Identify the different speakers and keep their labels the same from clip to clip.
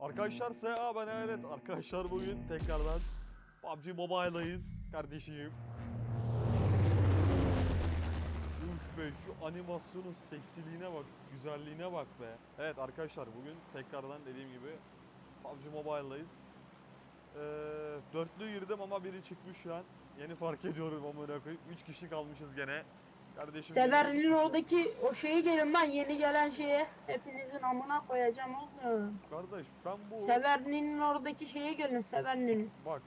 Speaker 1: Arkadaşlar SA ben evet arkadaşlar bugün tekrardan PUBG Mobile'dayız kardeşim. Uf be şu animasyonun seksiliğine bak, güzelliğine bak be. Evet arkadaşlar bugün tekrardan dediğim gibi PUBG Mobile'dayız. Ee, dörtlü girdim ama biri çıkmış şu an. Yeni fark ediyorum amına koyayım. 3 kişi kalmışız gene. Kardeşim
Speaker 2: Severli'nin oradaki o şeyi gelin ben yeni gelen şeye hepinizin amına koyacağım oğlum.
Speaker 1: Kardeş ben bu
Speaker 2: Severli'nin oradaki şeye gelin Severli'nin.
Speaker 1: bak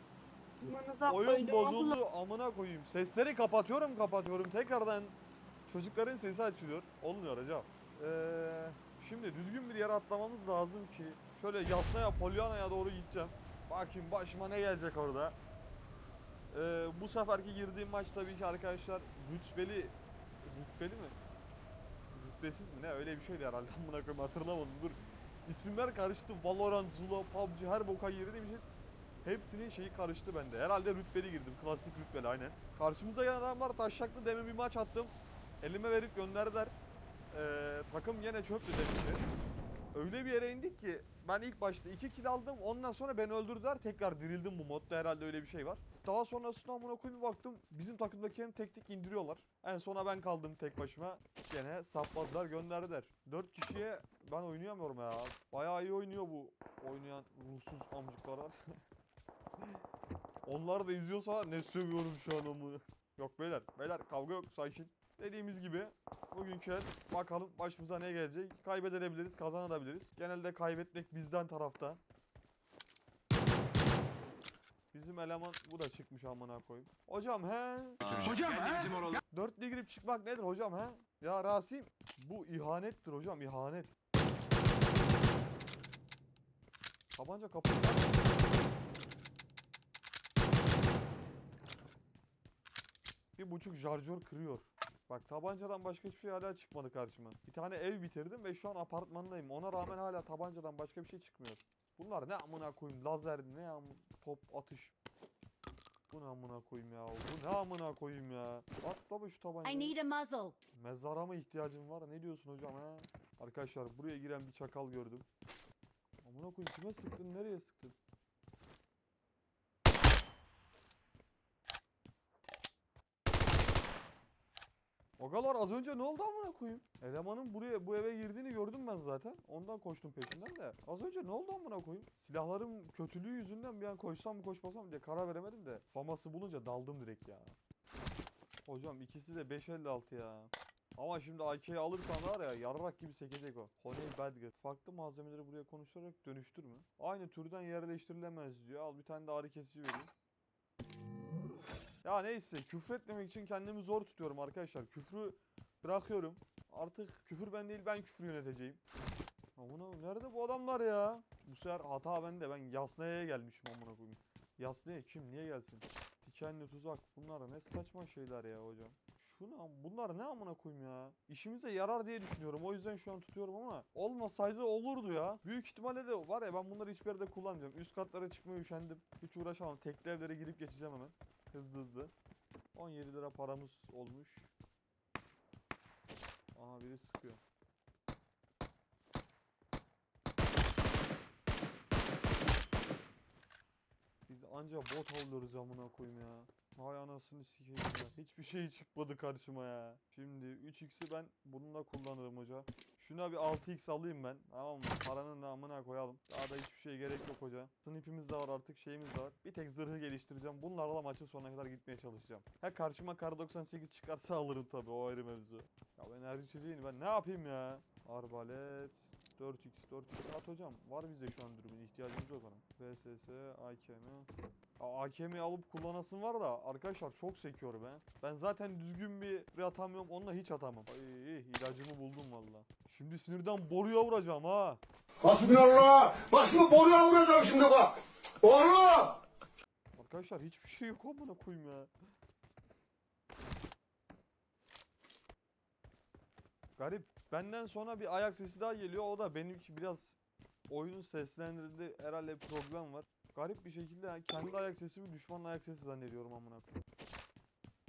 Speaker 2: Amınıza
Speaker 1: Oyun
Speaker 2: koydum oğlum.
Speaker 1: bozuldu amına koyayım. Sesleri kapatıyorum kapatıyorum. Tekrardan çocukların sesi açılıyor. Olmuyor hocam. Ee, şimdi düzgün bir yere atlamamız lazım ki şöyle Yasnaya Polyana'ya doğru gideceğim. Bakayım başıma ne gelecek orada. Ee, bu seferki girdiğim maç tabii ki arkadaşlar rütbeli rütbeli mi? Rütbesiz mi ne öyle bir şeydi herhalde amına koyayım hatırlamadım dur. İsimler karıştı. Valorant, Zula, PUBG her boka girdiğim için Hepsinin şeyi karıştı bende. Herhalde rütbeli girdim. Klasik rütbeli aynen. Karşımıza gelen adamlar taşaklı demin bir maç attım. Elime verip gönderdiler. Ee, takım yine çöptü demişti. Öyle bir yere indik ki ben ilk başta 2 kill aldım. Ondan sonra beni öldürdüler. Tekrar dirildim bu modda. Herhalde öyle bir şey var. Daha sonrasında amına koyayım baktım. Bizim takımdakilerini tek tek indiriyorlar. En sona ben kaldım tek başıma. Gene sapladılar gönderdiler. 4 kişiye ben oynayamıyorum ya. Bayağı iyi oynuyor bu oynayan ruhsuz amcıklar var. Onlar da izliyorsa ne sövüyorum şu an onu. Yok beyler, beyler kavga yok sakin. Dediğimiz gibi bugünkü bakalım başımıza ne gelecek. Kaybedebiliriz, kazanabiliriz. Genelde kaybetmek bizden tarafta. Bizim eleman bu da çıkmış amına koyayım. Hocam he.
Speaker 3: Hocam ha?
Speaker 1: Dörtlü girip çıkmak nedir hocam he? Ya Rasim bu ihanettir hocam ihanet. Tabanca kapı. Bir buçuk şarjör kırıyor. Bak tabancadan başka hiçbir şey hala çıkmadı karşıma. Bir tane ev bitirdim ve şu an apartmandayım. Ona rağmen hala tabancadan başka bir şey çıkmıyor. Bunlar ne amına koyayım lazer ne am top atış. Bu ne amına koyayım ya? Bu ne amına koyayım ya? Atla be şu
Speaker 4: I
Speaker 1: tabancayı.
Speaker 4: need a muzzle.
Speaker 1: Mezara mı ihtiyacım var? Ne diyorsun hocam ha? Arkadaşlar buraya giren bir çakal gördüm. Amına koyayım kime sıktın? Nereye sıktın? Ogalar az önce ne oldu amına koyayım? Elemanın buraya bu eve girdiğini gördüm ben zaten. Ondan koştum peşinden de. Az önce ne oldu amına koyayım? Silahlarım kötülüğü yüzünden bir an koşsam mı koşmasam mı diye karar veremedim de. Faması bulunca daldım direkt ya. Hocam ikisi de 556 ya. Ama şimdi AK'yi alırsan var ya yarrak gibi sekecek o. Honey Badger. Farklı malzemeleri buraya konuşturarak dönüştürme. Aynı türden yer değiştirilemez diyor. Al bir tane de ağrı kesici vereyim. Ya neyse küfretmemek için kendimi zor tutuyorum arkadaşlar. Küfrü bırakıyorum. Artık küfür ben değil ben küfür yöneteceğim. Amına nerede bu adamlar ya? Bu sefer hata bende. Ben Yasnaya'ya gelmişim amına koyayım. Yasnaya kim niye gelsin? Dikenli tuzak. Bunlar ne saçma şeyler ya hocam. Şu ne? am- Bunlar ne amına koyayım ya? İşimize yarar diye düşünüyorum. O yüzden şu an tutuyorum ama olmasaydı olurdu ya. Büyük ihtimalle de var ya ben bunları hiçbir yerde kullanmayacağım. Üst katlara çıkmaya üşendim. Hiç uğraşamam. Tekli evlere girip geçeceğim hemen. Hızlı hızlı. 17 lira paramız olmuş. Aha biri sıkıyor. Biz anca bot avlıyoruz amına koyayım ya. Hay anasını sikeyim ya. Hiçbir şey çıkmadı karşıma ya. Şimdi 3x'i ben bununla kullanırım hoca. Şuna bir 6x alayım ben. Tamam mı? Paranın da amına koyalım. Daha da hiçbir şey gerek yok hoca. Snipimiz de var artık şeyimiz de var. Bir tek zırhı geliştireceğim. Bunlarla maçın sonuna kadar gitmeye çalışacağım. Ha karşıma kar 98 çıkarsa alırım tabii o ayrı mevzu. Ya ben enerji içeceğini ben ne yapayım ya? Arbalet 4x 4x at hocam. Var bizde şu an dürbün ihtiyacımız yok ona. VSS AKM. AKM'yi alıp kullanasın var da arkadaşlar çok sekiyor be. Ben zaten düzgün bir bir atamıyorum onunla hiç atamam. Ay ilacımı buldum valla. Şimdi sinirden boruya vuracağım ha.
Speaker 5: Hasbinallah. Bak şimdi boruya vuracağım şimdi bak. Oğlum.
Speaker 1: Arkadaşlar hiçbir şey yok amına koyayım ya. Garip. Benden sonra bir ayak sesi daha geliyor. O da benimki biraz oyunun seslendirdiği herhalde bir problem var. Garip bir şekilde yani kendi ayak sesimi düşmanın ayak sesi zannediyorum amına koyayım.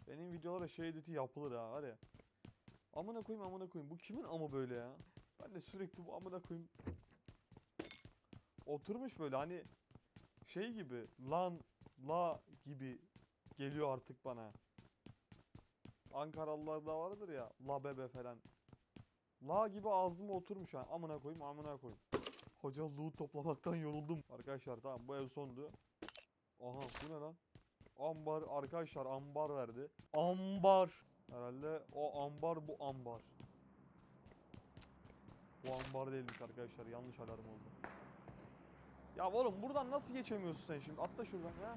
Speaker 1: Benim videolara şey editi yapılır ha var ya. Amına koyayım amına koyayım. Bu kimin amı böyle ya? Ben de sürekli bu amına koyayım. oturmuş böyle hani şey gibi lan la gibi geliyor artık bana. Ankaralılarda vardır ya la bebe falan. La gibi ağzıma oturmuş ha. Amına koyayım amına koyayım. Hoca loot toplamaktan yoruldum. Arkadaşlar tamam bu ev sondu. Aha bu ne lan? Ambar arkadaşlar ambar verdi. Ambar. Herhalde o ambar bu ambar. Bu ambar değilmiş arkadaşlar yanlış alarm oldu. Ya oğlum buradan nasıl geçemiyorsun sen şimdi? Atla şuradan ya.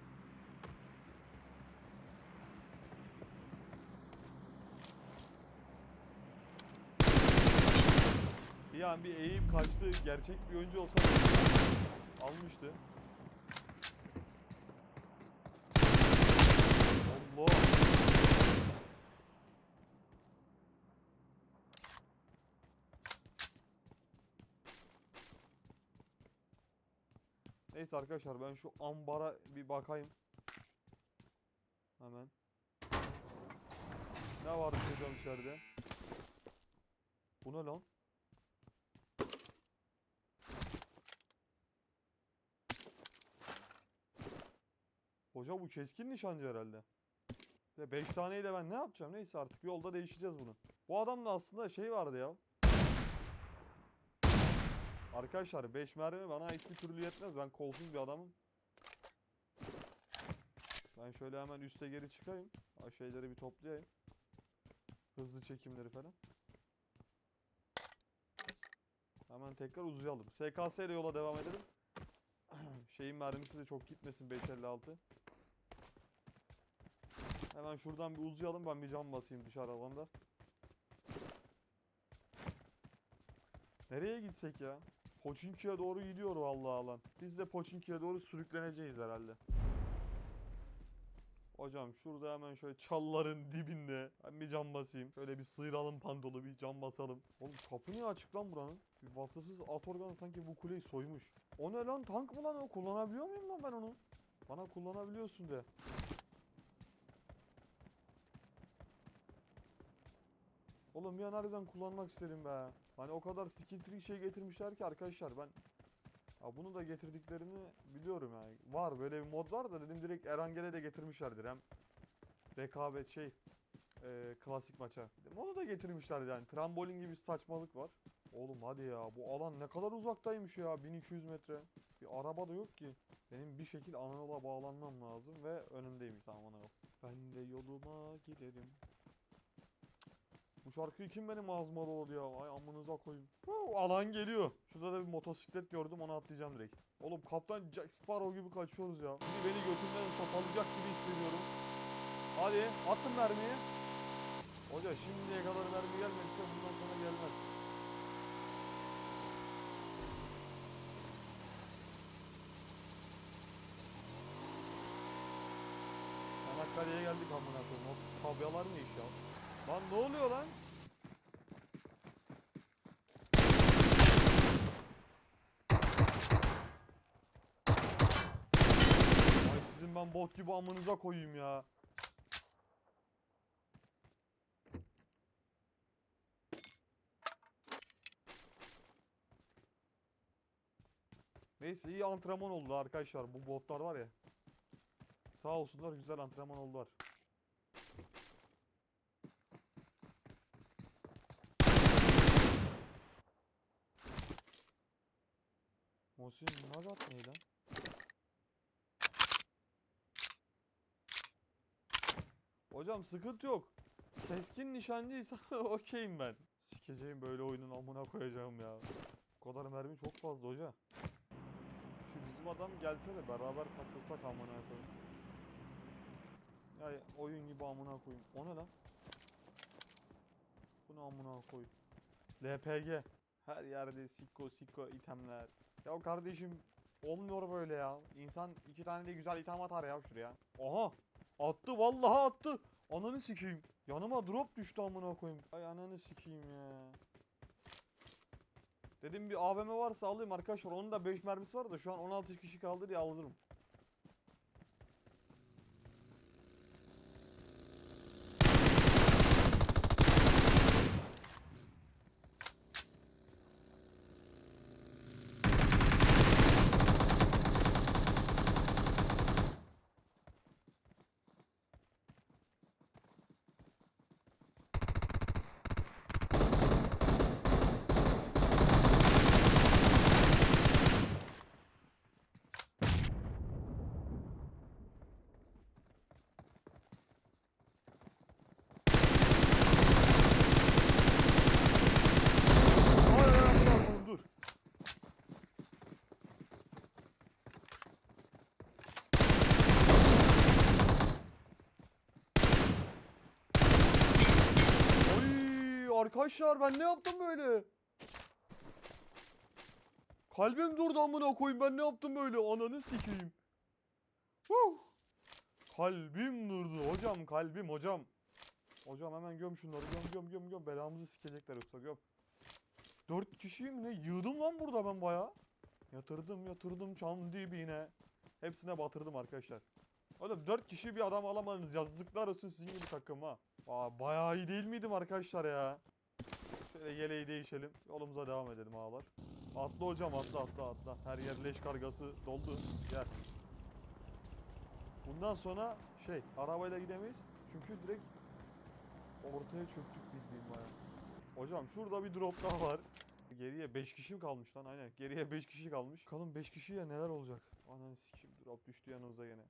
Speaker 1: Bir an bir eğip kaçtı. Gerçek bir oyuncu olsa almıştı. Allah. Neyse arkadaşlar ben şu ambara bir bakayım. Hemen. Ne var hocam içeride? Bu ne lan? Hoca bu keskin nişancı herhalde. Ve 5 taneyle ben ne yapacağım? Neyse artık yolda değişeceğiz bunu. Bu adamda aslında şey vardı ya. Arkadaşlar 5 mermi bana hiçbir türlü yetmez. Ben kolsuz bir adamım. Ben şöyle hemen üste geri çıkayım. Şeyleri bir toplayayım. Hızlı çekimleri falan. Hemen tekrar uzayalım. SKS ile yola devam edelim. Şeyin mermisi de çok gitmesin 556. Hemen şuradan bir uzayalım ben bir cam basayım dışarı alanda. Nereye gitsek ya? Poçinki'ye doğru gidiyor vallahi alan. Biz de Poçinki'ye doğru sürükleneceğiz herhalde. Hocam şurada hemen şöyle çalların dibinde ben bir cam basayım. Şöyle bir sıyıralım pantolu bir cam basalım. Oğlum kapı niye açık lan buranın? Bir vasıfsız at organı sanki bu kuleyi soymuş. O ne lan tank mı lan o? Kullanabiliyor muyum lan ben onu? Bana kullanabiliyorsun de. Oğlum an harbiden kullanmak istedim be. Hani o kadar skill trick şey getirmişler ki arkadaşlar ben ya bunu da getirdiklerini biliyorum yani. Var böyle bir mod var da dedim direkt Erangel'e de getirmişlerdir hem rekabet şey e, klasik maça. Onu da getirmişler yani. Trambolin gibi saçmalık var. Oğlum hadi ya bu alan ne kadar uzaktaymış ya 1200 metre. Bir araba da yok ki. Benim bir şekil Anadolu'ya bağlanmam lazım ve önümdeymiş tamam ana yok. Ben de yoluma giderim. Bu şarkıyı kim benim ağzıma doladı ya? Ay amınıza koyayım. Huu, alan geliyor. Şurada da bir motosiklet gördüm onu atlayacağım direkt. Oğlum kaptan Jack Sparrow gibi kaçıyoruz ya. Biri beni götümden sopalayacak gibi hissediyorum. Hadi attım mermiyi. Hoca şimdiye kadar mermi gelmediyse bundan sonra gelmez. Çanakkale'ye geldik amına koyayım. Tabyalar ne iş ya? Lan ne oluyor lan? Ay sizin ben bot gibi amınıza koyayım ya. Neyse iyi antrenman oldu arkadaşlar. Bu botlar var ya. Sağ olsunlar güzel antrenman oldular. Mosin Nagat ne lan? Hocam sıkıntı yok. Keskin nişancıysa okeyim ben. Sikeceğim böyle oyunun amına koyacağım ya. Bu kadar mermi çok fazla hoca. Şu bizim adam gelse de beraber katılsak amına koyayım. Ya oyun gibi amına koyayım. O ne lan? Bu ne amına koy. LPG. Her yerde sikko sikko itemler. Ya kardeşim olmuyor böyle ya. İnsan iki tane de güzel item atar ya şuraya. Aha! Attı vallahi attı. Ananı sikeyim. Yanıma drop düştü amına koyayım. Ay ananı sikeyim ya. Dedim bir AVM varsa alayım arkadaşlar. Onun da 5 mermisi var da şu an 16 kişi kaldı diye alırım. Arkadaşlar ben ne yaptım böyle? Kalbim durdu amına koyayım ben ne yaptım böyle ananı sikeyim. Huh. Kalbim durdu hocam kalbim hocam. Hocam hemen göm şunları göm göm göm göm belamızı sikecekler yoksa göm. Dört kişiyim ne yığdım lan burada ben baya. Yatırdım yatırdım çam dibine. Hepsine batırdım arkadaşlar. Oğlum dört kişi bir adam alamadınız yazıklar olsun sizin gibi takım ha. Aa, bayağı iyi değil miydim arkadaşlar ya? Şöyle yeleği değişelim. Yolumuza devam edelim ağalar. Atla hocam atla atla atla. Her yer leş kargası doldu. Gel. Bundan sonra şey arabayla gidemeyiz. Çünkü direkt ortaya çöktük bildiğim baya. Hocam şurada bir drop daha var. Geriye 5 kişi mi kalmış lan aynen. Geriye 5 kişi kalmış. Bakalım 5 kişiye neler olacak. Ananı sikim drop düştü yanımıza yine.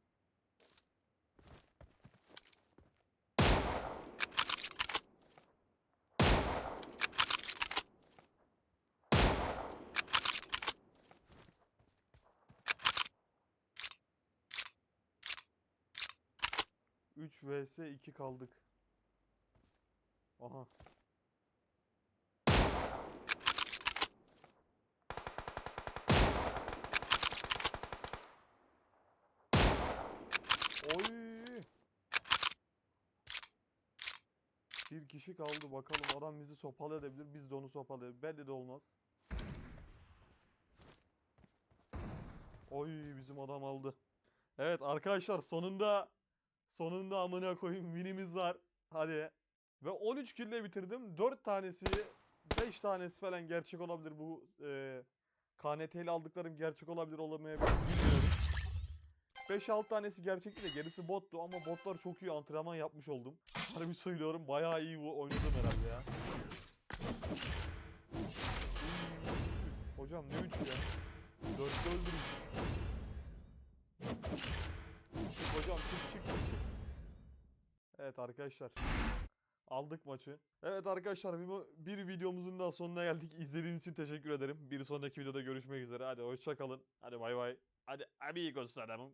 Speaker 1: 3 vs 2 kaldık. Aha. Oy. Bir kişi kaldı bakalım adam bizi sopalayabilir biz de onu sopalayabilir belli de olmaz. Oy bizim adam aldı. Evet arkadaşlar sonunda sonunda amına koyayım winimiz var. Hadi. Ve 13 kill ile bitirdim. 4 tanesi 5 tanesi falan gerçek olabilir bu e, KNT aldıklarım gerçek olabilir olamayabilir bilmiyorum. 5-6 tanesi gerçekti de gerisi bottu ama botlar çok iyi antrenman yapmış oldum. Harbi söylüyorum bayağı iyi bu oynadım herhalde ya. Hocam ne üçü ya? 4'te öldürün. Evet arkadaşlar. Aldık maçı. Evet arkadaşlar bir, videomuzun daha sonuna geldik. İzlediğiniz için teşekkür ederim. Bir sonraki videoda görüşmek üzere. Hadi hoşça kalın. Hadi bay bay. Hadi amigos adamım.